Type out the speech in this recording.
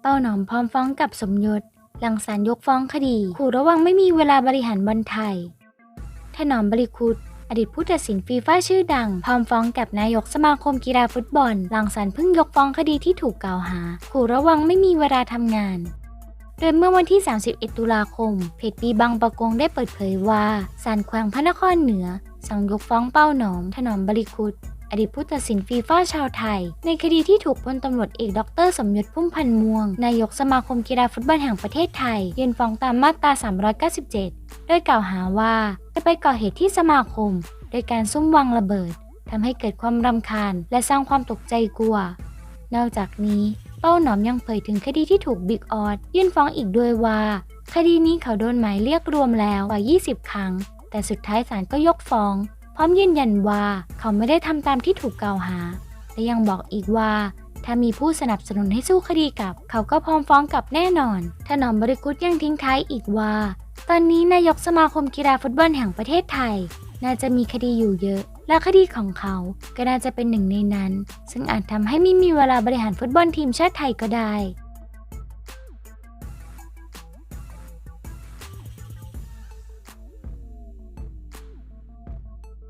เป้าหนอมพร้อมฟ้องกับสมยศ หลังศาลยกฟ้องคดี ขู่ระวังไม่มีเวลาบริหารบอลไทย ถนอมบริคุตอดีตผู้ตัดสินฟีฟ่าชื่อดัง พร้อมฟ้องกับนายกสมาคมกีฬาฟุตบอล หลังศาลเพิ่งยกฟ้องคดีที่ถูกกล่าวหา ขู่ระวังไม่มีเวลาทำงาน โดยเมื่อวันที่ 31 ตุลาคม เพจปีบังประกงได้เปิดเผยว่าศาลแขวงพระนครเหนือ สั่งยกฟ้องเป้าหนอม ถนอมบริคุต อดีตผู้ตัดสินฟีฟ่าชาวไทย ในคดีที่ถูกพลตำรวจเอกดร สมยศพุ่มพันธ์ม่วง นายกสมาคมกีฬาฟุตบอลแห่งประเทศไทย ยื่นฟ้องตามมาตรา 397 โดยกล่าวหาว่าได้ไปก่อเหตุที่สมาคม โดยการซุ่มวางระเบิดทำให้เกิดความรำคาญ และสร้างความตกใจกลัวนอกจากนี้เป้าหนอมยังเผยถึงคดีที่ถูกบิ๊กออสยื่นฟ้องอีกด้วยว่า คดีนี้เขาโดนหมายเรียกรวมแล้วกว่า 20 ครั้ง แต่สุดท้ายศาลก็ยกฟ้อง พร้อมยืนยันว่าเขาไม่ได้ทำตามที่ถูกกล่าวหา และยังบอกอีกว่า ถ้ามีผู้สนับสนุนให้สู้คดีกับ เขาก็พร้อมฟ้องกลับแน่นอนถนอมบริกุตยังทิ้งท้ายอีกว่า ตอนนี้นายกสมาคมกีฬาฟุตบอลแห่งประเทศไทย น่าจะมีคดีอยู่เยอะ และคดีของเขาก็น่าจะเป็นหนึ่งในนั้น ซึ่งอาจทำให้ไม่มีเวลาบริหารฟุตบอลทีมชาติไทยก็ได้